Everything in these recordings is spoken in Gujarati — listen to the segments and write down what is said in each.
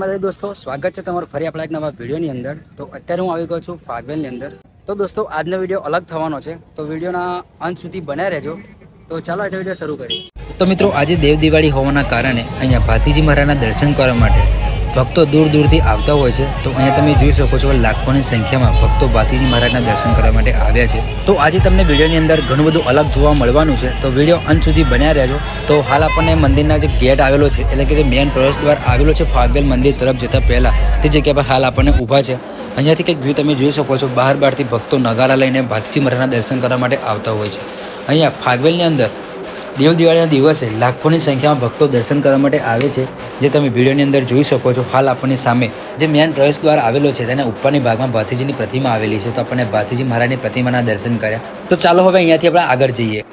માતાજી દોસ્તો, સ્વાગત છે તમારું ફરી આપણા એક નવા વિડીયોની અંદર. તો અત્યારે હું આવી ગયો છું ફાગવેલની અંદર. તો દોસ્તો, આજનો વીડિયો અલગ થવાનો છે. તો વિડીયોના અંત સુધી બનાવી રહેજો. તો ચાલો એટલે વીડિયો શરૂ કરીએ. તો મિત્રો, આજે દેવ દિવાળી હોવાના કારણે અહીંયા ભાતીજી મહારાજના દર્શન કરવા માટે ભક્તો દૂર દૂરથી આવતા હોય છે, તો અહીંયા તમે જોઈ શકો છો લાખોની સંખ્યામાં ભક્તો ભાતીજી મહારાજના દર્શન કરવા માટે આવ્યા છે. તો આજે તમને વિડીયોની અંદર ઘણું બધું અલગ જોવા મળવાનું છે, તો વીડિયો અંત સુધી બન્યા રહેજો. તો હાલ આપણને મંદિરના જે ગેટ આવેલો છે, એટલે કે જે મેન પ્રવેશ દ્વાર આવેલો છે, ફાગવેલ મંદિર તરફ જતાં પહેલા, તે જગ્યા પર હાલ આપણને ઊભા છે. અહીંયાથી કંઈક વ્યૂ તમે જોઈ શકો છો, બહાર બહારથી ભક્તો નગારા લઈને ભાતીજી મહારાજના દર્શન કરવા માટે આવતા હોય છે. અહીંયા ફાગવેલની અંદર દેવ દિવાળીના દિવસે લાખોની સંખ્યામાં ભક્તો દર્શન કરવા માટે આવે છે, જે તમે વિડીયોની અંદર જોઈ શકો છો. હાલ આપણની સામે જે મેન પ્રવેશ દ્વાર આવેલો છે, તેના ઉપરની ભાગમાં ભાતીજીની પ્રતિમા આવેલી છે. તો આપણને ભાતીજી મહારાજની પ્રતિમાના દર્શન કર્યા. તો ચાલો હવે અહીંયાથી આપણે આગળ જઈએ.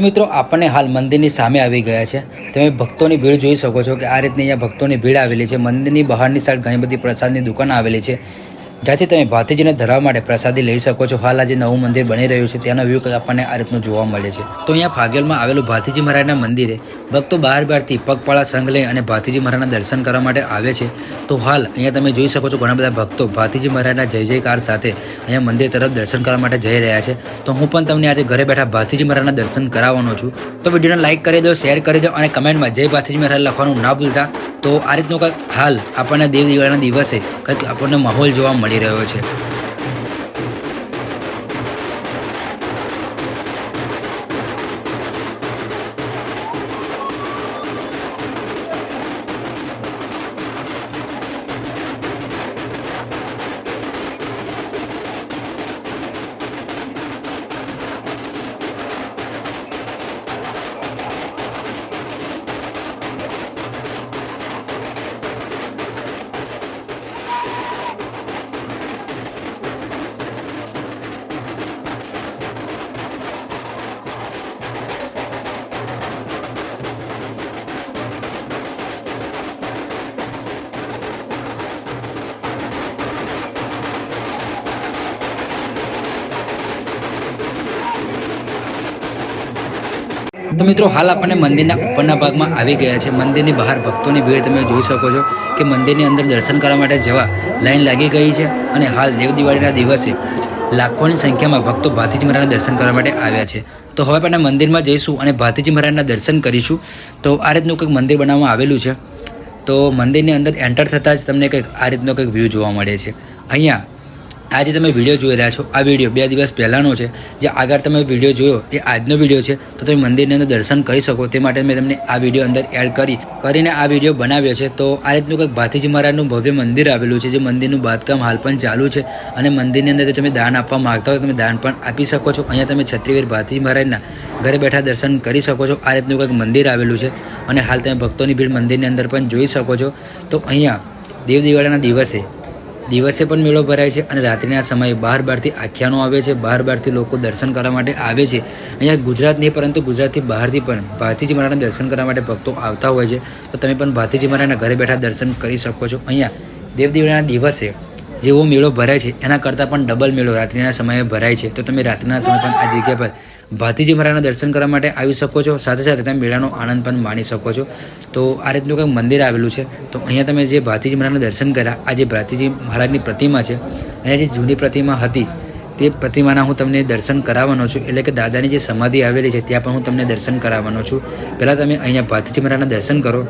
તો મિત્રો, આપણને હાલ મંદિરની સામે આવી ગયા છે. તમે ભક્તોની ભીડ જોઈ શકો છો કે આ રીતની અહીંયા ભક્તોની ભીડ આવેલી છે. મંદિરની બહારની સાઈડ ઘણી બધી પ્રસાદની દુકાન આવેલી છે. જ્યાંથી તમે ભાતીજીને ધરવા માટે પ્રસાદી લઈ શકો છો. હાલ આજે નવું મંદિર બની રહ્યું છે. ત્યાંનો વ્યૂ આપણને આ રીતનું જોવા મળે છે. તો અહીંયા ફાગેલમાં આવેલું ભાતીજી મહારાજના મંદિરે ભક્તો બહાર બહારથી પગપાળા સંઘ અને ભાતીજી મહારાજના દર્શન કરવા માટે આવે છે. તો હાલ અહીંયા તમે જોઈ શકો છો ઘણા બધા ભક્તો ભાતીજી મહારાજના જય જયકાર સાથે અહીંયા મંદિર તરફ દર્શન કરવા માટે જઈ રહ્યા છે. તો હું પણ તમને આજે ઘરે બેઠા ભાતીજી મહારાજના દર્શન કરાવવાનો છું. તો વિડીયોને લાઇક કરી દો, શેર કરી દો અને કમેન્ટમાં જય ભાતીજી મહારાજ લખવાનું ના ભૂલતા. તો આ રીતનું કંઈક હાલ આપણને દેવ દિવાળીના દિવસે કંઈક આપણને માહોલ જોવા મળી રહ્યો છે. તો મિત્રો, હાલ આપણને મંદિરના ઉપરના ભાગમાં આવી ગયા છે. મંદિરની બહાર ભક્તોની ભીડ તમે જોઈ શકો છો કે મંદિરની અંદર દર્શન કરવા માટે જવા લાઈન લાગી ગઈ છે અને હાલ દેવ દિવાળીના દિવસે લાખોની સંખ્યામાં ભક્તો ભાતીજી મહારાજના દર્શન કરવા માટે આવ્યા છે. તો હવે આપણે મંદિરમાં જઈશું અને ભાતીજી મહારાજના દર્શન કરીશું. તો આ રીતનું કંઈક મંદિર બનાવવામાં આવેલું છે. તો મંદિરની અંદર એન્ટર થતાં જ તમને કંઈક આ રીતનો કંઈક વ્યૂ જોવા મળે છે. અહીંયા આજે તમે વીડિયો જોઈ રહ્યા છો. આ વીડિયો બે દિવસ પહેલાંનો છે. જે આગળ તમે વીડિયો જોયો, એ આજનો વીડિયો છે. તો તમે મંદિરની અંદર દર્શન કરી શકો. તે માટે મેં તમને આ વીડિયો અંદર એડ કરી, કરીને આ વીડિયો બનાવ્યો છે. તો આ રીતનું કંઈક ભાતીજી મહારાજનું ભવ્ય મંદિર આવેલું છે, જે મંદિરનું બાંધકામ હાલ પણ ચાલુ છે. અને મંદિરની અંદર જો તમે દાન આપવા માગતા તો તમે દાન પણ આપી શકો છો. અહીંયા તમે છત્રીવીર ભાતીજી મહારાજના ઘરે બેઠા દર્શન કરી શકો છો. આ રીતનું કંઈક મંદિર આવેલું છે. અને હાલ તમે ભક્તોની ભીડ મંદિરની અંદર પણ જોઈ શકો છો. તો અહીંયા દેવ દિવાળીના દિવસે દિવસે પણ મેળો ભરાય છે અને રાત્રિના સમયે બહાર બહારથી આખ્યાનો આવે છે. બહાર બહારથી લોકો દર્શન કરવા માટે આવે છે. અહીંયા ગુજરાત નહીં, પરંતુ ગુજરાતથી બહારથી પણ ભાતીજી મહારાજના દર્શન કરવા માટે ભક્તો આવતા હોય છે. તો તમે પણ ભાતીજી મહારાજના ઘરે બેઠા દર્શન કરી શકો છો. અહીંયા દેવ દિવસે જેવો મેળો ભરાય છે, એના કરતાં પણ ડબલ મેળો રાત્રિના સમયે ભરાય છે. તો તમે રાત્રિના સમય પણ આ જગ્યા પર ભાતીજી મહારાજના દર્શન કરવા માટે આવી શકો છો. સાથે સાથે તમે મેળાનો આનંદ પણ માણી શકો છો. તો આ રીતનું કંઈક મંદિર આવેલું છે. તો અહીંયા તમે જે ભાતીજી મહારાજના દર્શન કર્યા, આ જે ભાતીજી મહારાજની પ્રતિમા છે, અહીંયા જે જૂની પ્રતિમા હતી, તે પ્રતિમાના હું તમને દર્શન કરાવવાનો છું. એટલે કે દાદાની જે સમાધિ આવેલી છે, ત્યાં પણ હું તમને દર્શન કરાવવાનો છું. પહેલાં તમે અહીંયા ભાતીજી મહારાજના દર્શન કરો.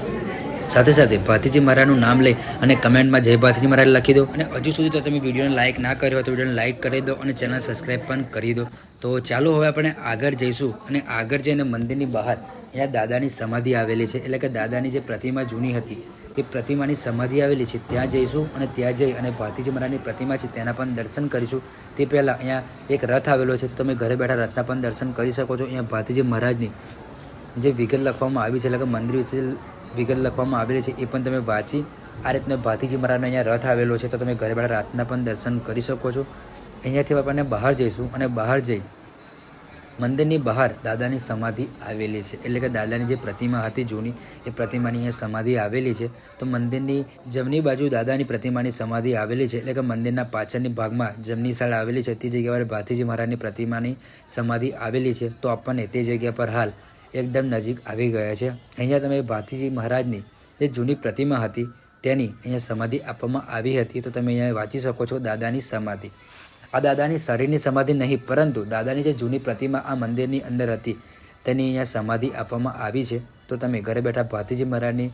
સાથે સાથે ભાતીજી મહારાજનું નામ લઈ અને કમેન્ટમાં જય ભાતીજી મહારાજ લખી દો. અને હજુ સુધી તો તમે વિડીયોને લાઇક ના કર્યો હોય તો વિડીયોને લાઇક કરી દો અને ચેનલ સબસ્ક્રાઈબ પણ કરી દો. તો ચાલો હવે આપણે આગળ જઈશું અને આગળ જઈને મંદિરની બહાર અહીંયા દાદાની સમાધિ આવેલી છે. એટલે કે દાદાની જે પ્રતિમા જૂની હતી, એ પ્રતિમાની સમાધિ આવેલી છે. ત્યાં જઈશું અને ત્યાં જઈ અને ભાતીજી મહારાજની પ્રતિમા છે તેના પણ દર્શન કરીશું. તે પહેલાં અહીંયા એક રથ આવેલો છે, તો તમે ઘરે બેઠા રથના પણ દર્શન કરી શકો છો. અહીંયા ભાતીજી મહારાજની જે વિગત લખવામાં આવી છે, એટલે કે મંદિર વિશે વિગત લખવામાં આવેલી છે, એ પણ તમે વાંચી આ રીતનો ભાતીજી મહારાજનો અહીંયા રથ આવેલો છે, તો તમે ઘરે બેઠા રાતના પણ દર્શન કરી શકો છો. અહીંયાથી આપણને બહાર જઈશું અને બહાર જઈ મંદિરની બહાર દાદાની સમાધિ આવેલી છે. એટલે કે દાદાની જે પ્રતિમા હતી જૂની, એ પ્રતિમાની અહીંયા સમાધિ આવેલી છે. તો મંદિરની જમણી બાજુ દાદાની પ્રતિમાની સમાધિ આવેલી છે. એટલે કે મંદિરના પાછળની ભાગમાં જમણી સાઈડ આવેલી છે. તે જગ્યા પર ભાતીજી મહારાજની પ્રતિમાની સમાધિ આવેલી છે. તો આપણને તે જગ્યા પર હાલ એકદમ નજીક આવી ગયા છે. અહીંયા તમે ભાતીજી મહારાજની જે જૂની પ્રતિમા હતી, તેની અહીંયા સમાધિ આપવામાં આવી હતી. તો તમે અહીંયા વાંચી શકો છો દાદાની સમાધિ. આ દાદાની શરીરની સમાધિ નહીં, પરંતુ દાદાની જે જૂની પ્રતિમા આ મંદિરની અંદર હતી, તેની અહીંયા સમાધિ આપવામાં આવી છે. તો તમે ઘરે બેઠા ભાતીજી મહારાજની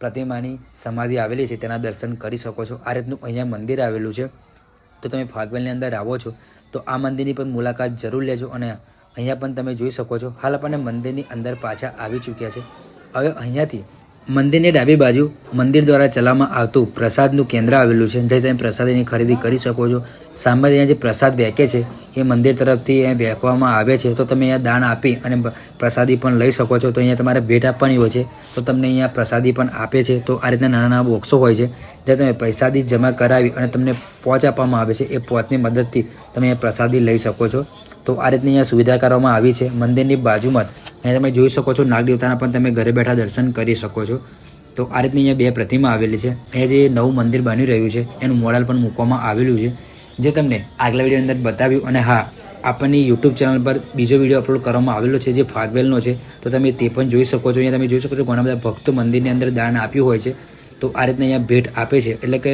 પ્રતિમાની સમાધિ આવેલી છે, તેના દર્શન કરી શકો છો. આ રીતનું અહીંયા મંદિર આવેલું છે. તો તમે ફાગવેલની અંદર આવો છો, તો આ મંદિરની પણ મુલાકાત જરૂર લેજો અને અહીંયા પણ તમે જોઈ શકો છો. હાલ આપણને મંદિરની અંદર પાછા આવી ચૂક્યા છે. હવે અહીંયાથી મંદિરની ડાબી બાજુ મંદિર દ્વારા ચલાવવામાં આવતું પ્રસાદનું કેન્દ્ર આવેલું છે. જે તમે પ્રસાદીની ખરીદી કરી શકો છો. સામે અહીંયા જે પ્રસાદ વહેંકે છે, એ મંદિર તરફથી અહીંયા વેકવામાં આવે છે. તો તમે અહીંયા દાન આપી અને પ્રસાદી પણ લઈ શકો છો. તો અહીંયા તમારે ભેટ આપવાની હોય છે. તો તમને અહીંયા પ્રસાદી પણ આપે છે. તો આ રીતના નાના નાના બોક્સો હોય છે. જે તમે પ્રસાદી જમા કરાવી અને તમને પહોંચ આપવામાં આવે છે, એ પહોંચની મદદથી તમે અહીંયા પ્રસાદી લઈ શકો છો. તો આ રીતની અહીંયા સુવિધા કરવામાં આવી છે મંદિરની બાજુમાં જ. અહીંયા તમે જોઈ શકો છો નાગદેવતાના પણ તમે ઘરે બેઠા દર્શન કરી શકો છો. તો આ રીતની અહીંયા બે પ્રતિમા આવેલી છે. અહીંયા જે નવું મંદિર બની રહ્યું છે એનું મોડલ પણ મૂકવામાં આવેલું છે. જે તમને આગલા વીડિયો અંદર બતાવ્યું અને હા, આપણની યુટ્યુબ ચેનલ પર બીજો વીડિયો અપલોડ કરવામાં આવેલો છે જે ફાગવેલનો છે. તો તમે તે પણ જોઈ શકો છો. અહીંયા તમે જોઈ શકો છો ઘણા બધા ભક્તો મંદિરની અંદર દાન આપ્યું હોય છે. તો આ રીતના અહીંયા ભેટ આપે છે. એટલે કે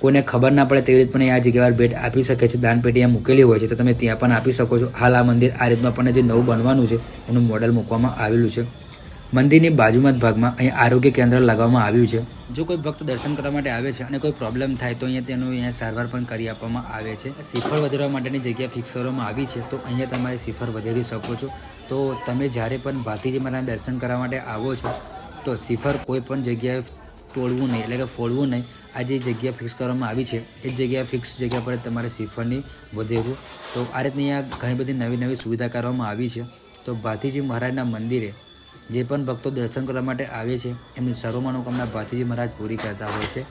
કોઈને ખબર ના પડે તેવી રીતે પણ આ જગ્યા ભેટ આપી શકે છે. દાન મૂકેલી હોય છે તો તમે ત્યાં પણ આપી શકો છો. હાલ આ મંદિર આ રીતનું આપણને જે નવું બનવાનું છે, એનું મોડલ મૂકવામાં આવેલું છે. મંદિરની બાજુમાં જ ભાગમાં અહીંયા આરોગ્ય કેન્દ્ર લગાવવામાં આવ્યું છે. જો કોઈ ભક્ત દર્શન કરવા માટે આવે છે અને કોઈ પ્રોબ્લેમ થાય તો અહીંયા તેનું અહીંયા સારવાર પણ કરી આપવામાં આવે છે. શિફળ વધારવા માટેની જગ્યા ફિક્સ કરવામાં આવી છે તો અહીંયા તમારે સિફર વધારી શકો છો. તો તમે જ્યારે પણ ભાતીજી મહારાજના દર્શન કરવા માટે આવો છો, તો સિફર કોઈ પણ જગ્યાએ તોડવું નહીં, એટલે કે ફોડવું નહીં. આ જે જગ્યા ફિક્સ કરવામાં આવી છે, એ જગ્યા ફિક્સ જગ્યા પર તમારે શ્રીફળની વધેવું. તો આ રીતની અહીંયા ઘણી બધી નવી નવી સુવિધા કરવામાં આવી છે. તો ભાતીજી મહારાજના મંદિરે જે પણ ભક્તો દર્શન કરવા માટે આવે છે, એમની સર્વ મનોકામના ભાતીજી મહારાજ પૂરી કરતા હોય છે.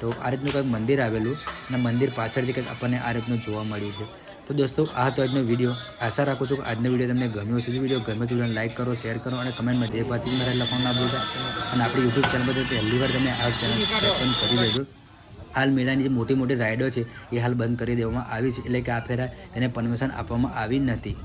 તો આ રીતનું કંઈક મંદિર આવેલું અને મંદિર પાછળથી કંઈક આપણને આ રીતનું જોવા મળ્યું છે. તો દોસ્તો, આ હતો આજનો વીડિયો. આશા રાખું છું કે આજનો વીડિયો તમને ગમ્યો હશે. વીડિયો ગમે તો લાઈક કરો, શેર કરો અને કમેન્ટમાં જે ભાતીજી મારે લખવાનું ના ભૂલતા અને આપણી યુટ્યુબ ચેનલ પર પહેલી વાર તમે આ ચેનલ સબસ્ક્રાઈબ કરી દેજો હાલ મેળાની જે મોટી મોટી રાઇડો છે, એ હાલ બંધ કરી દેવામાં આવી છે. એટલે કે આ ફેરા એને પરમિશન આપવામાં આવી નથી.